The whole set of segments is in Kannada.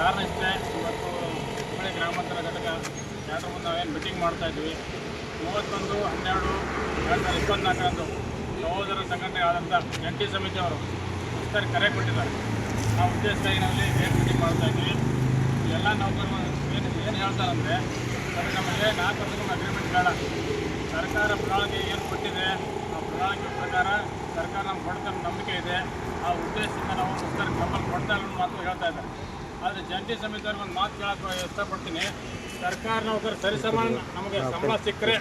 ಕಾರಣ ಇಷ್ಟೇ, ಇವತ್ತು ಹುಬ್ಬಳ್ಳಿ ಗ್ರಾಮಾಂತರ ಘಟಕ ಯಾರ ಮುಂದೆ ನಾವೇನು ಮೀಟಿಂಗ್ ಮಾಡ್ತಾ ಇದ್ವಿ. ಮೂವತ್ತೊಂದು, ಹನ್ನೆರಡು ಎರಡು ಸಾವಿರದ ಇಪ್ಪತ್ನಾಲ್ಕರಂದು ಸಹೋದರ ಸಂಘಟನೆ ಆದಂಥ ಜಂಟಿ ಸಮಿತಿಯವರು ಮುಷ್ಕರ ಕರೆ ಕೊಟ್ಟಿದ್ದಾರೆ. ಆ ಉದ್ದೇಶಕ್ಕಾಗಿ ನಾವಿಲ್ಲಿ ಏನು ಮೀಟಿಂಗ್ ಮಾಡ್ತಾ ಇದ್ವಿ. ಎಲ್ಲ ನೌಕರರು ಏನು ಏನು ಹೇಳ್ತಾರಂದರೆ ಅದು ನಮಗೆ ನಾಲ್ಕು ವರ್ಷಕ್ಕೊಮ್ಮೆ ಅಗ್ರಿಮೆಂಟ್ ಬೇಡ. ಸರ್ಕಾರ ಪ್ರಣಾಳಿಕೆ ಏನು ಕೊಟ್ಟಿದೆ, ಆ ಪ್ರಣಾಳಿಕೆ ಪ್ರಕಾರ ಸರ್ಕಾರ ನಮ್ಗೆ ಕೊಡ್ತಾರೆ ನಂಬಿಕೆ ಇದೆ. ಆ ಉದ್ದೇಶದಿಂದ ನಾವು ಮುಷ್ಕರ ಕಂಬಲ್ ಕೊಡ್ತಾ ಇಲ್ಲ ಮಾತು ಹೇಳ್ತಾ ಇದ್ದಾರೆ. ಆದರೆ ಜಂಟಿ ಸಮಿತಿಯವ್ರಿಗೆ ಒಂದು ಮಾತು ಕೇಳಕ್ಕೆ ಇಷ್ಟಪಡ್ತೀನಿ. ಸರ್ಕಾರ ನೌಕರ ಸರಿಸಮಾನ ನಮಗೆ ಸಂಬಳ ಸಿಕ್ಕರೆ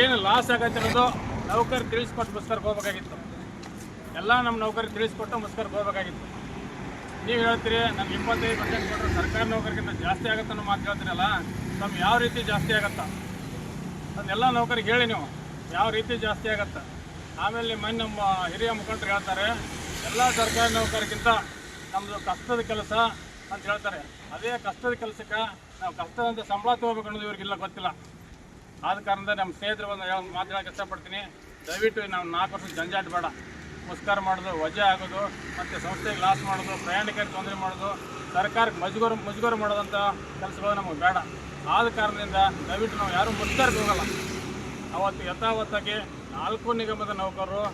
ಏನು ಲಾಸ್ ಆಗತ್ತೆ ಅನ್ನೋದು ನೌಕರು ತಿಳಿಸ್ಕೊಟ್ಟು ಮುಸ್ಕರ್ಗೆ ಹೋಗ್ಬೇಕಾಗಿತ್ತು. ಎಲ್ಲ ನಮ್ಮ ನೌಕರಿಗೆ ತಿಳಿಸ್ಕೊಟ್ಟು ಮುಸ್ಕರ್ಗೆ ಹೋಗ್ಬೇಕಾಗಿತ್ತು. ನೀವು ಹೇಳ್ತೀರಿ ನಮ್ಗೆ ಇಪ್ಪತ್ತೈದು ಪರ್ಸೆಂಟ್ ಕೊಟ್ಟರೆ ಸರ್ಕಾರಿ ನೌಕರಿಗಿಂತ ಜಾಸ್ತಿ ಆಗುತ್ತೆ ಅನ್ನೋ ಮಾತು ಹೇಳ್ತೀರಲ್ಲ ನಮ್ಗೆ ಯಾವ ರೀತಿ ಜಾಸ್ತಿ ಆಗತ್ತಾ? ಅದನ್ನೆಲ್ಲ ನೌಕರಿಗೆ ಹೇಳಿ ನೀವು ಯಾವ ರೀತಿ ಜಾಸ್ತಿ ಆಗತ್ತೆ? ಆಮೇಲೆ ನಿಮ್ಮ ಮನೆ ನಮ್ಮ ಹಿರಿಯ ಮುಖಂಡರು ಹೇಳ್ತಾರೆ ಎಲ್ಲ ಸರ್ಕಾರಿ ನೌಕರಿಗಿಂತ ನಮ್ಮದು ಕಷ್ಟದ ಕೆಲಸ ಅಂತ ಹೇಳ್ತಾರೆ. ಅದೇ ಕಷ್ಟದ ಕೆಲಸಕ್ಕೆ ನಾವು ಕಷ್ಟದಂತ ಸಂಬಳ ತಗೋಬೇಕು ಅನ್ನೋದು ಇವ್ರಿಗೆಲ್ಲ ಗೊತ್ತಿಲ್ಲ. ಆದ ಕಾರಣದಿಂದ ನಮ್ಮ ಸ್ನೇಹಿತರು ಒಂದು ಹೇಳೋ ಮಾತಾಡೋಕೆ ಇಷ್ಟಪಡ್ತೀನಿ. ದಯವಿಟ್ಟು ನಾವು ನಾಲ್ಕು ವರ್ಷ ಜಂಜಾಟ ಬೇಡ. ಮುಸ್ಕಾರ ಮಾಡೋದು, ವಜೆ ಆಗೋದು, ಮತ್ತು ಸಂಸ್ಥೆಗೆ ಲಾಸ್ ಮಾಡೋದು, ಪ್ರಯಾಣಿಕರಿಗೆ ತೊಂದರೆ ಮಾಡೋದು, ಸರ್ಕಾರಕ್ಕೆ ಮಜ್ಗೂರು, ಮುಜುಗರ ಮಾಡೋದಂಥ ಕೆಲಸಗಳು ನಮಗೆ ಬೇಡ. ಆದ ಕಾರಣದಿಂದ ದಯವಿಟ್ಟು ನಾವು ಯಾರೂ ಮುಸ್ಕಾರಕ್ಕೆ ಹೋಗಲ್ಲ. ಅವತ್ತು ಯಥಾವತ್ತಾಗಿ ನಾಲ್ಕು ನಿಗಮದ ನೌಕರರು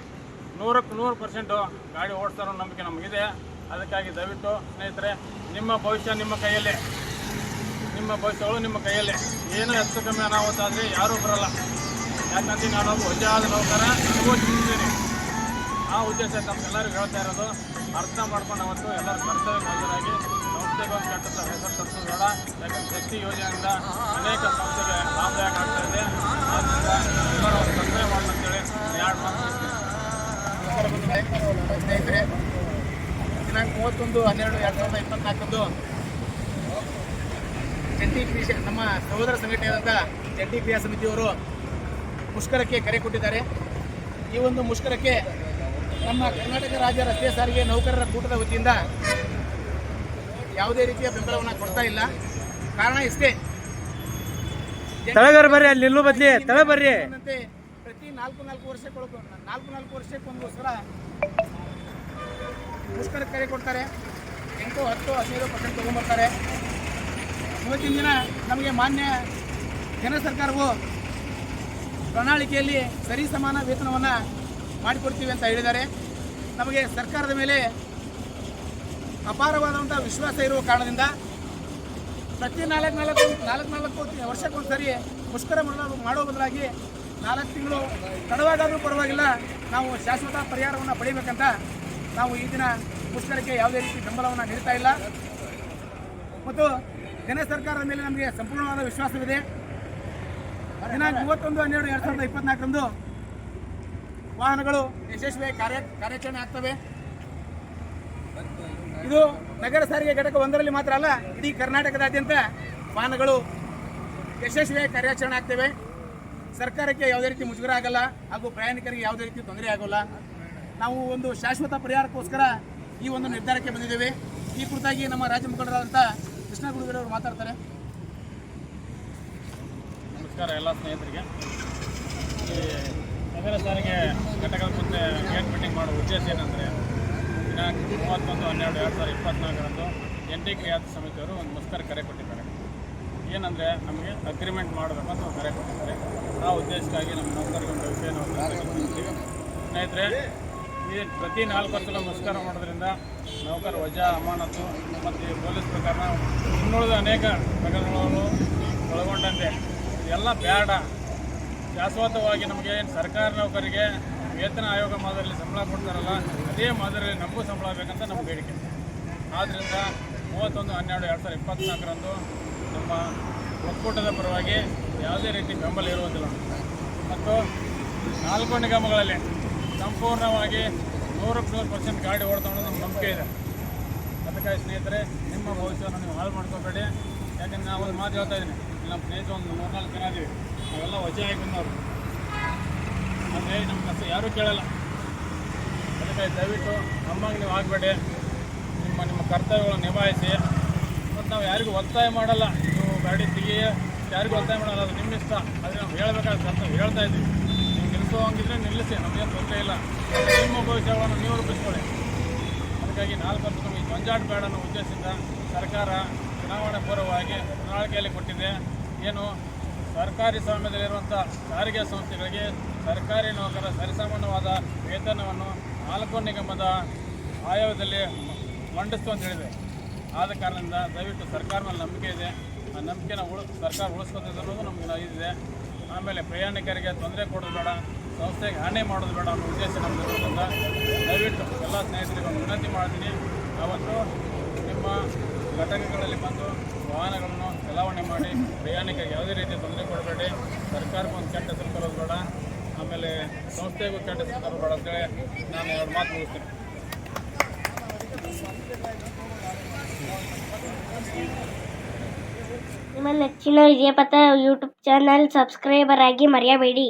ನೂರಕ್ಕೆ ನೂರು ಪರ್ಸೆಂಟು ಗಾಡಿ ಓಡಿಸ್ತಾರೋ ನಂಬಿಕೆ ನಮಗಿದೆ. ಅದಕ್ಕಾಗಿ ದಯವಿಟ್ಟು ಸ್ನೇಹಿತರೆ, ನಿಮ್ಮ ಭವಿಷ್ಯ ನಿಮ್ಮ ಕೈಯಲ್ಲೇ. ನಿಮ್ಮ ಭವಿಷ್ಯಗಳು ನಿಮ್ಮ ಕೈಯಲ್ಲೇ. ಏನು ಹೆಚ್ಚು ಕಮ್ಮಿ ಅನಾಹುತ ಆದರೆ ಯಾರೂ ಬರಲ್ಲ. ಯಾಕಂದ್ರೆ ನಾನು ವಜಾದ ನೌಕರ ನಿಮಗೂ ಆ ಉದ್ದೇಶ ತಮ್ಗೆಲ್ಲರಿಗೂ ಹೇಳ್ತಾ ಇರೋದು, ಅರ್ಥ ಮಾಡ್ಕೊಂಡು ಅವತ್ತು ಎಲ್ಲರೂ ಕರ್ತವ್ಯ ಹಾಜರಾಗಿ ಸಂಸ್ಥೆಗೊಂದು ಒಂದು ಕೆಟ್ಟ ಹೆಸರು ತರಿಸೋದು ಬೇಡ. ಯಾಕಂದ್ರೆ ಶಕ್ತಿ ಯೋಜನೆಯಿಂದ ಅನೇಕ ಸಂಸ್ಥೆಗೆ ಲಾಭದಾಯಕ ಆಗ್ತಾ ಇದೆ. ಆದ್ದರಿಂದ ಎಲ್ಲರೂ ಒಂದು ಎರಡು ಮಾತು ಸ್ನೇಹಿತರೆ ದಿನಾಂಕ ಮೂವತ್ತೊಂದು ಹನ್ನೆರಡು ಎರಡು ಸಾವಿರದ ಇಪ್ಪತ್ನಾಲ್ಕರಂದು ಜಂಟಿ ಕ್ರಿಯಾ ನಮ್ಮ ಸಹೋದರ ಸಂಘಟನೆಯಾದಂಥ ಜಂಟಿ ಕ್ರಿಯಾ ಸಮಿತಿಯವರು ಮುಷ್ಕರಕ್ಕೆ ಕರೆ ಕೊಟ್ಟಿದ್ದಾರೆ. ಈ ಒಂದು ಮುಷ್ಕರಕ್ಕೆ ನಮ್ಮ ಕರ್ನಾಟಕ ರಾಜ್ಯ ರಸ್ತೆ ಸಾರಿಗೆ ನೌಕರರ ಕೂಟದ ವತಿಯಿಂದ ಯಾವುದೇ ರೀತಿಯ ಬೆಂಬಲವನ್ನು ಕೊಡ್ತಾ ಇಲ್ಲ. ಕಾರಣ ಇಷ್ಟೇ. ತಳಗರ್ ಬರ್ರಿ ಅಲ್ಲಿ ನಿಲ್ಲು ಬದ್ಲಿ ತಳ ಬರ್ರಿ. ಪ್ರತಿ ನಾಲ್ಕು ನಾಲ್ಕು ವರ್ಷಕ್ಕೊಳಗೆ ನಾಲ್ಕು ನಾಲ್ಕು ವರ್ಷಕ್ಕೊಂದೋಸ್ಕರ ಮುಷ್ಕರ ಕರೆ ಕೊಡ್ತಾರೆ. ಎಂಟು, ಹತ್ತು, ಹದಿನೈದು ಪರ್ಸೆಂಟ್ ತೊಗೊಂಬರ್ತಾರೆ ಇವತ್ತಿನ ದಿನ ನಮಗೆ ಮಾನ್ಯ ಕೇಂದ್ರ ಸರ್ಕಾರವು ಪ್ರಣಾಳಿಕೆಯಲ್ಲಿ ಸರಿ ಸಮಾನ ವೇತನವನ್ನು ಮಾಡಿಕೊಡ್ತೀವಿ ಅಂತ ಹೇಳಿದ್ದಾರೆ. ನಮಗೆ ಸರ್ಕಾರದ ಮೇಲೆ ಅಪಾರವಾದಂಥ ವಿಶ್ವಾಸ ಇರುವ ಕಾರಣದಿಂದ ಪ್ರತಿ ನಾಲ್ಕು ನಾಲ್ಕು ನಾಲ್ಕು ನಾಲ್ಕು ವರ್ಷಕ್ಕೊಂದು ಸರಿ ಮುಷ್ಕರ ಮಾಡೋ ಮಾಡೋ ಬದಲಾಗಿ ನಾಲ್ಕು ತಿಂಗಳು ತಡವಾಗಾದರೂ ಪರವಾಗಿಲ್ಲ, ನಾವು ಶಾಶ್ವತ ಪರಿಹಾರವನ್ನು ಪಡಿಬೇಕಂತ ನಾವು ಈ ದಿನ ಮುಷ್ಕರಕ್ಕೆ ಯಾವುದೇ ರೀತಿ ಬೆಂಬಲವನ್ನು ನೀಡ್ತಾ ಇಲ್ಲ. ಮತ್ತು ಕೇಂದ್ರ ಸರ್ಕಾರದ ಮೇಲೆ ನಮಗೆ ಸಂಪೂರ್ಣವಾದ ವಿಶ್ವಾಸವಿದೆ. ದಿನಾಂಕ ಮೂವತ್ತೊಂದು, ಹನ್ನೆರಡು, ಎರಡು ಸಾವಿರದ ಇಪ್ಪತ್ನಾಲ್ಕರಂದು ವಾಹನಗಳು ಯಶಸ್ವಿಯಾಗಿ ಕಾರ್ಯ ಕಾರ್ಯಾಚರಣೆ ಆಗ್ತವೆ. ಇದು ನಗರ ಸಾರಿಗೆ ಘಟಕ ಒಂದರಲ್ಲಿ ಮಾತ್ರ ಅಲ್ಲ, ಇಡೀ ಕರ್ನಾಟಕದಾದ್ಯಂತ ವಾಹನಗಳು ಯಶಸ್ವಿಯಾಗಿ ಕಾರ್ಯಾಚರಣೆ ಆಗ್ತವೆ. ಸರ್ಕಾರಕ್ಕೆ ಯಾವುದೇ ರೀತಿ ಮುಜುಗರ ಆಗಲ್ಲ ಹಾಗೂ ಪ್ರಯಾಣಿಕರಿಗೆ ಯಾವುದೇ ರೀತಿ ತೊಂದರೆ ಆಗೋಲ್ಲ. ನಾವು ಒಂದು ಶಾಶ್ವತ ಪರಿಹಾರಕ್ಕೋಸ್ಕರ ಈ ಒಂದು ನಿರ್ಧಾರಕ್ಕೆ ಬಂದಿದ್ದೇವೆ. ಈ ಕುರಿತಾಗಿ ನಮ್ಮ ರಾಜ್ಯ ಮುಖಂಡರಾದಂಥ ಕೃಷ್ಣ ಅವರು ಮಾತಾಡ್ತಾರೆ. ನಮಸ್ಕಾರ ಎಲ್ಲ ಸ್ನೇಹಿತರಿಗೆ. ಈ ನಗರ ಸಾರಿಗೆ ಘಟಕದ ಮುಂದೆ ಗೇಟ್ ಮೀಟಿಂಗ್ ಮಾಡುವ ಉದ್ದೇಶ ಏನಂದರೆ ದಿನಾಂಕ ಮೂವತ್ತೊಂದು ಹನ್ನೆರಡು, ಎರಡು ಸಾವಿರದ ಇಪ್ಪತ್ತ್ನಾಲ್ಕರಂದು ಎನ್ ಟಿ ಕ್ರಿಯಾತ್ ಸಮಿತಿಯವರು ಒಂದು ಮುಸ್ಕರ್ ಕರೆ ಕೊಟ್ಟಿದ್ದಾರೆ. ಏನಂದರೆ, ನಮಗೆ ಅಗ್ರಿಮೆಂಟ್ ಮಾಡಬೇಕು ಅಂತ ಒಂದು ಕರೆ ಕೊಟ್ಟಿದ್ದಾರೆ. ಆ ಉದ್ದೇಶಕ್ಕಾಗಿ ನಮ್ಮ ನೌಕರಿಗೆ ಒಂದು ನಾವು. ಸ್ನೇಹಿತರೆ ಪ್ರತಿ ನಾಲ್ಕು ವರ್ಷದ ನಮಸ್ಕಾರ ಮಾಡೋದ್ರಿಂದ ನೌಕರ ವಜಾ, ಅಮಾನತು ಮತ್ತು ಪೊಲೀಸ್ ಪ್ರಕರಣ ಇನ್ನುಳಿದ ಅನೇಕ ಪ್ರಕರಣಗಳನ್ನು ಒಳಗೊಂಡಂತೆ. ಎಲ್ಲ ಬೇಡ. ಶಾಶ್ವತವಾಗಿ ನಮಗೆ ಸರ್ಕಾರಿ ನೌಕರಿಗೆ ವೇತನ ಆಯೋಗ ಮಾದರಿಯಲ್ಲಿ ಸಂಬಳ ಕೊಡ್ತಾರಲ್ಲ, ಅದೇ ಮಾದರಿಯಲ್ಲಿ ನಮಗೂ ಸಂಬಳ ಬೇಕಂತ ನಮ್ಮ ಬೇಡಿಕೆ ಆದ್ದರಿಂದ ಮೂವತ್ತೊಂದು, ಹನ್ನೆರಡು, ಎರಡು ಸಾವಿರದ ಇಪ್ಪತ್ತ್ನಾಲ್ಕರಂದು ನಮ್ಮ ಒಕ್ಕೂಟದ ಪರವಾಗಿ ಯಾವುದೇ ರೀತಿ ಬೆಂಬಲ ಇರುವುದಿಲ್ಲ. ಮತ್ತು ನಾಲ್ಕು ನಿಗಮಗಳಲ್ಲಿ ಸಂಪೂರ್ಣವಾಗಿ ನೂರಕ್ಕೆ ನೂರು ಪರ್ಸೆಂಟ್ ಗಾಡಿ ಓಡ್ತಾ ಅನ್ನೋದು ನಮ್ಮ ನಂಬಿಕೆ ಇದೆ. ಅದಕ್ಕಾಗಿ ಸ್ನೇಹಿತರೆ, ನಿಮ್ಮ ಭವಿಷ್ಯವನ್ನು ನೀವು ಹಾಳು ಮಾಡ್ಕೋಬೇಡಿ. ಯಾಕಂದ್ರೆ ನಾವು ಒಂದು ಮಾತು ಹೇಳ್ತಾ ಇದ್ದೀನಿ. ನಮ್ಮ ಸ್ನೇಹಿತರು ಒಂದು ಮೂರ್ನಾಲ್ಕು ಜನ ಇದೀವಿ. ನಾವೆಲ್ಲ ವಜೆ ಆಗಿ ಬಂದವರು. ಅಂದರೆ ನಮ್ಮ ಕಷ್ಟ ಯಾರೂ ಕೇಳಲ್ಲ. ಅದಕ್ಕಾಗಿ ದಯವಿಟ್ಟು ನಮ್ಮಾಗಿ ನೀವು ಆಗಬೇಡಿ. ನಿಮ್ಮ ನಿಮ್ಮ ಕರ್ತವ್ಯಗಳನ್ನು ನಿಭಾಯಿಸಿ. ಮತ್ತು ನಾವು ಯಾರಿಗೂ ಒತ್ತಾಯ ಮಾಡಲ್ಲ. ನೀವು ಗಾಡಿ ತೆಗಿ ಯಾರಿಗೂ ಒತ್ತಾಯ ಮಾಡಲ್ಲ. ಅದು ನಿಮ್ಮ ಇಷ್ಟ ಆದರೆ ನಾವು ಹೇಳಬೇಕಾದ ಕರ್ತವ್ಯ ಹೇಳ್ತಾ ಇದ್ದೀವಿ. ನೀವು ನಿಲ್ಲಿಸೋಂಗಿದ್ರೆ ನಿಲ್ಲಿಸಿ, ನಮಗೇನು ತೊಂದರೆ ಇಲ್ಲ. ನಿಮ್ಮ ಭವಿಷ್ಯವನ್ನು ನೀವು ರೂಪಿಸ್ಕೊಳ್ಳಿ. ಅದಕ್ಕಾಗಿ ನಾಲ್ಕು ವರ್ಷ ನಮಗೆ ಗೊಂಜಾಟ ಬೇಡ ಅನ್ನೋ ಉದ್ದೇಶದಿಂದ ಸರ್ಕಾರ ಚುನಾವಣೆ ಪೂರ್ವವಾಗಿ ಪ್ರಣಾಳಿಕೆಯಲ್ಲಿ ಕೊಟ್ಟಿದೆ. ಏನು, ಸರ್ಕಾರಿ ಸ್ವಾಮ್ಯದಲ್ಲಿರುವಂಥ ಸಾರಿಗೆ ಸಂಸ್ಥೆಗಳಿಗೆ ಸರ್ಕಾರಿ ನೌಕರರ ಸರಿಸಮಾನವಾದ ವೇತನವನ್ನು ನಾಲ್ಕು ನಿಗಮದ ಆಯೋಗದಲ್ಲಿ ಮಂಡಿಸ್ತು ಅಂತ ಹೇಳಿದೆ. ಆದ ಕಾರಣದಿಂದ ದಯವಿಟ್ಟು ಸರ್ಕಾರ ನಂಬಿಕೆ ಇದೆ. ಆ ನಂಬಿಕೆನ ಉಳ, ಸರ್ಕಾರ ಉಳಿಸ್ಕೊತಿದೆ ಅನ್ನೋದು ನಮಗೆ ಇದಿದೆ ಆಮೇಲೆ ಪ್ರಯಾಣಿಕರಿಗೆ ತೊಂದರೆ ಕೊಡೋದು ಬೇಡ, ಸಂಸ್ಥೆಗೆ ಹಾನಿ ಮಾಡೋದು ಬೇಡ ಅನ್ನೋ ಉದ್ದೇಶ ನಮ್ಮದು ಇರೋದ್ರಿಂದ ದಯವಿಟ್ಟು ಎಲ್ಲ ಸ್ನೇಹಿತರಿಗೆ ಒಂದು ವಿನಂತಿ ಮಾಡ್ತೀನಿ. ಅವತ್ತು ನಿಮ್ಮ ಘಟಕಗಳಲ್ಲಿ ಬಂದು ವಾಹನಗಳನ್ನು ಚಲಾವಣೆ ಮಾಡಿ, ಪ್ರಯಾಣಿಕರಿಗೆ ಯಾವುದೇ ರೀತಿ ತೊಂದರೆ ಕೊಡಬೇಡಿ. ಸರ್ಕಾರಕ್ಕೆ ಒಂದು ಕೆಟ್ಟ ಹೆಸರು ತರೋದು ಬೇಡ, ಆಮೇಲೆ ಸಂಸ್ಥೆಗೂ ಕೆಟ್ಟ ಹೆಸರು ಬರೋದು ಬೇಡ ಅಂತೇಳಿ ನಾನು ಎರಡು ಮಾತು ಮುಗಿಸ್ತೀನಿ. ನಿಮ್ಮ ನೆಚ್ಚಿನ ವಿಜಯಪಥ ಯೂಟ್ಯೂಬ್ ಚಾನಲ್ ಸಬ್ಸ್ಕ್ರೈಬರ್ ಆಗಿ ಮರೆಯಬೇಡಿ